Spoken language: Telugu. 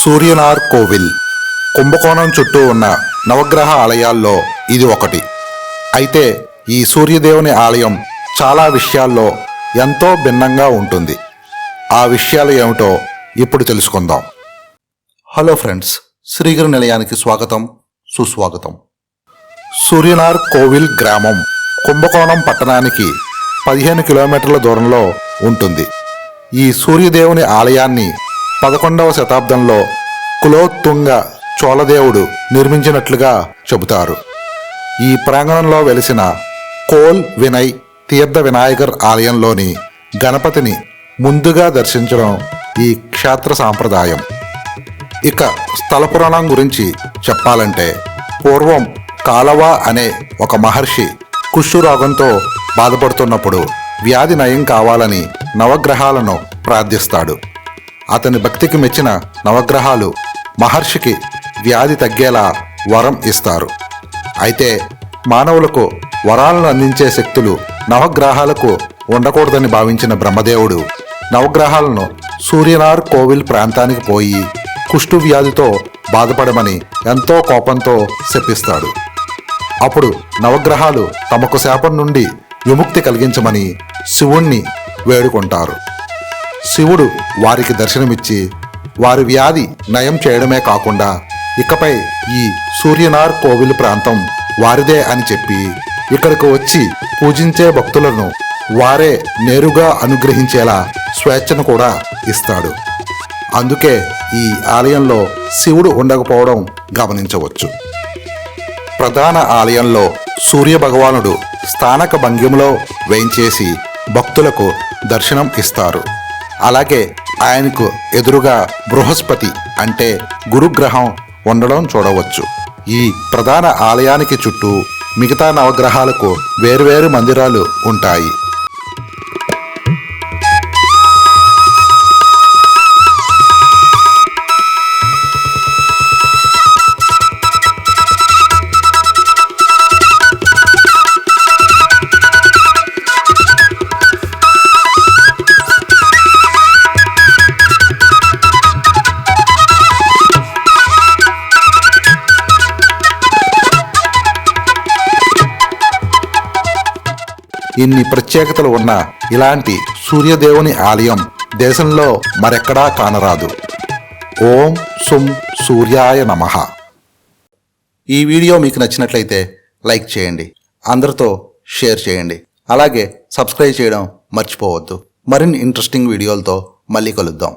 సూర్యనార్ కోవిల్. కుంభకోణం చుట్టూ ఉన్న నవగ్రహ ఆలయాల్లో ఇది ఒకటి. అయితే ఈ సూర్యదేవుని ఆలయం చాలా విషయాల్లో ఎంతో భిన్నంగా ఉంటుంది. ఆ విషయాలు ఏమిటో ఇప్పుడు తెలుసుకుందాం. హలో ఫ్రెండ్స్ శ్రీగిరి నిలయానికి స్వాగతం సుస్వాగతం. సూర్యనార్ కోవిల్ గ్రామం కుంభకోణం పట్టణానికి పదిహేను కిలోమీటర్ల దూరంలో ఉంటుంది. ఈ సూర్యదేవుని ఆలయాన్ని పదకొండవ శతాబ్దంలో కులోత్తుంగ చోళదేవుడు నిర్మించినట్లుగా చెబుతారు. ఈ ప్రాంగణంలో వెలిసిన కోల్ వినయ్ తీర్థ వినాయకర్ ఆలయంలోని గణపతిని ముందుగా దర్శించడం ఈ క్షేత్ర సాంప్రదాయం. ఇక స్థల పురాణం గురించి చెప్పాలంటే పూర్వం కాలవ అనే ఒక మహర్షి కుష్ఠు రోగంతో బాధపడుతున్నప్పుడు వ్యాధి నయం కావాలని నవగ్రహాలను ప్రార్థిస్తాడు. అతని భక్తికి మెచ్చిన నవగ్రహాలు మహర్షికి వ్యాధి తగ్గేలా వరం ఇస్తారు. అయితే మానవులకు వరాలను అందించే శక్తులు నవగ్రహాలకు ఉండకూడదని భావించిన బ్రహ్మదేవుడు నవగ్రహాలను సూర్యనార్ కోవిల్ ప్రాంతానికి పోయి కుష్టు వ్యాధితో బాధపడమని ఎంతో కోపంతో శపిస్తాడు. అప్పుడు నవగ్రహాలు తమకు శాపం నుండి విముక్తి కలిగించమని శివుణ్ణి వేడుకుంటారు. శివుడు వారికి దర్శనమిచ్చి వారి వ్యాధి నయం చేయడమే కాకుండా ఇకపై ఈ సూర్యనార్ కోవిల్ ప్రాంతం వారిదే అని చెప్పి ఇక్కడికి వచ్చి పూజించే భక్తులను వారే నేరుగా అనుగ్రహించేలా స్వేచ్ఛను కూడా ఇస్తాడు. అందుకే ఈ ఆలయంలో శివుడు ఉండకపోవడం గమనించవచ్చు. ప్రధాన ఆలయంలో సూర్య భగవానుడు స్థానక భంగ్యంలో వేయించేసి భక్తులకు దర్శనం ఇస్తారు. అలాగే ఆయనకు ఎదురుగా బృహస్పతి అంటే గురుగ్రహం ఉండడం చూడవచ్చు. ఈ ప్రధాన ఆలయానికి చుట్టూ మిగతా నవగ్రహాలకు వేర్వేరు మందిరాలు ఉంటాయి. ఇన్ని ప్రత్యేకతలు ఉన్న ఇలాంటి సూర్యదేవుని ఆలయం దేశంలో మరెక్కడా కానరాదు. ఓం సుం సూర్యాయ నమః. ఈ వీడియో మీకు నచ్చినట్లయితే లైక్ చేయండి. అందరితో షేర్ చేయండి. అలాగే సబ్స్క్రైబ్ చేయడం మర్చిపోవద్దు. మరిన్ని ఇంట్రెస్టింగ్ వీడియోలతో మళ్ళీ కలుద్దాం.